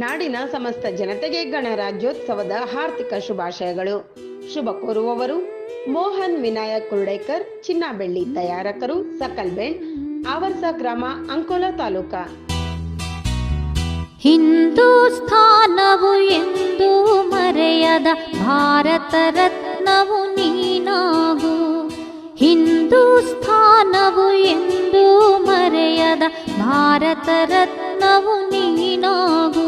ನಾಡಿನ ಸಮಸ್ತ ಜನತೆಗೆ ಗಣರಾಜ್ಯೋತ್ಸವದ ಹಾರ್ದಿಕ ಶುಭಾಶಯಗಳು. ಶುಭ ಕೋರುವವರು ಮೋಹನ್ ವಿನಾಯಕ್ ಕುರ್ಡೇಕರ್, ಚಿನ್ನಬೆಳ್ಳಿ ತಯಾರಕರು ಸಕಲ್ಬೆಣ್ ಆವರ್ಸ ಗ್ರಾಮ, ಅಂಕೋಲಾ ತಾಲೂಕಾ. ಹಿಂದೂಸ್ಥಾನವು ಎಂದು ಮರೆಯದ ಭಾರತ ರತ್ನವು ನೀನಾಗು. ಹಿಂದೂಸ್ಥಾನವು ಎಂದು ಮರೆಯದ ಭಾರತ ರತ್ನವು ನೀನಾಗು.